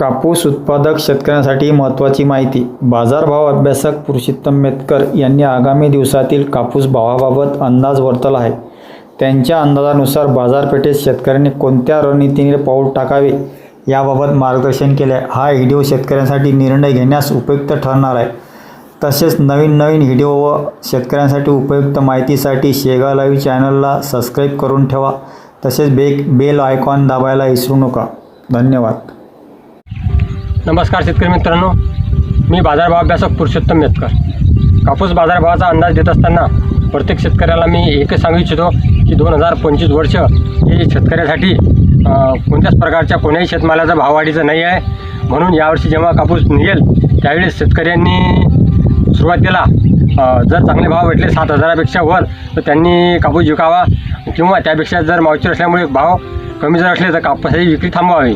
कापूस उत्पादक शेतकऱ्यांसाठी महत्त्वाची माहिती. बाजारभाव अभ्यासक पुरुषोत्तम मेतकर यांनी आगामी दिवसातील कापूस भावाबाबत अंदाज वर्तला आहे. त्यांच्या अंदाजानुसार बाजारपेठेत शेतकऱ्यांनी कोणत्या रणनीतीने पाऊल टाकावे याबाबत मार्गदर्शन केले आहे. हा व्हिडिओ शेतकऱ्यांसाठी निर्णय घेण्यास उपयुक्त ठरणार आहे. तसेच नवीन नवीन व्हिडिओ व शेतकऱ्यांसाठी उपयुक्त माहितीसाठी शेगा लाईव्ह चॅनलला सबस्क्राईब करून ठेवा. तसेच बे बेल आयकॉन दाबायला विसरू नका. धन्यवाद. नमस्कार शेतकरी मित्रांनो. मी बाजारभाव अभ्यासक पुरुषोत्तम मेतकर. कापूस बाजारभावाचा अंदाज देत असताना प्रत्येक शेतकऱ्याला मी एकच सांगू इच्छितो की दोन हजार पंचवीस वर्ष हे शेतकऱ्यासाठी कोणत्याच प्रकारच्या कोण्याही शेतमालाचा भाववाढीचं नाही आहे. म्हणून यावर्षी जेव्हा कापूस निघेल त्यावेळेस शेतकऱ्यांनी सुरुवातीला जर चांगले भाव भेटले सात हजारापेक्षा वर तर त्यांनी कापूस विकावा किंवा त्यापेक्षा जर मावचर असल्यामुळे भाव कमी जर असले तर कापसाची विक्री थांबवावी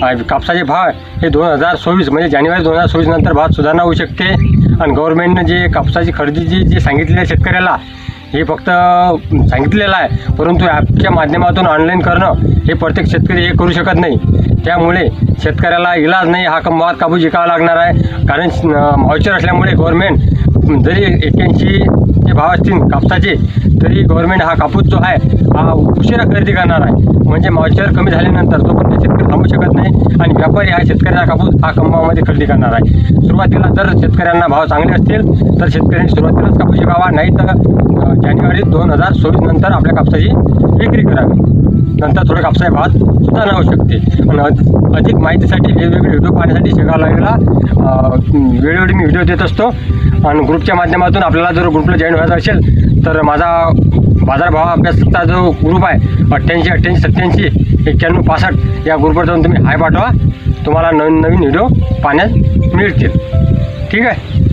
कापसाचे भाव हे दोन हजार सव्वीस म्हणजे जानेवारी दोन हजार सव्वीस नंतर भाव सुधारणा होऊ शकते. आणि गव्हर्नमेंटनं जे कापसाची खरेदी जी जे सांगितलेली आहे शेतकऱ्याला हे फक्त सांगितलेलं आहे. परंतु ॲपच्या माध्यमातून ऑनलाईन करणं हे प्रत्येक शेतकरी हे करू शकत नाही. त्यामुळे शेतकऱ्याला इलाज नाही हा कमवात कापूस जिकावा लागणार आहे. कारण व्हाउचर असल्यामुळे गव्हर्नमेंट जरी एक्क्याऐंशी जे भाव असतील कापसाचे तरी गव्हर्नमेंट हा कापूस जो आहे हा उशिरा खरेदी करणार आहे. म्हणजे मावचर कमी झाल्यानंतर तोपर्यंत शेतकरी थांबू शकत नाही आणि व्यापारी हा शेतकऱ्याचा कापूस हा कंबामध्ये खरेदी करणार आहे. सुरुवातीला जर शेतकऱ्यांना भाव चांगले असतील तर शेतकऱ्यांनी सुरुवातीलाच कापूस शिकावा नाही तर जानेवारी दोन हजार सव्वीस नंतर आपल्या कापसाची विक्री करावी. नंतर थोडं कापसाच्या भात सुद्धा होऊ शकते. आणि अधिक माहितीसाठी वेगवेगळे व्हिडिओ पाहण्यासाठी शेगाव लाईव्हला वेळोवेळी मी व्हिडिओ देत असतो. आणि ग्रुपच्या माध्यमातून आपल्याला जर ग्रुपला जॉईन व्हायचं असेल तर माझा बाजारभाव अभ्यासचा जो ग्रुप आहे अठ्ठ्याऐंशी अठ्ठ्याऐंशी सत्त्याऐंशी एक्क्याण्णव पासष्ट या ग्रुपवर जाऊन तुम्ही हाय पाठवा. तुम्हाला नवीन नवीन व्हिडिओ पाहण्यास मिळतील. ठीक आहे?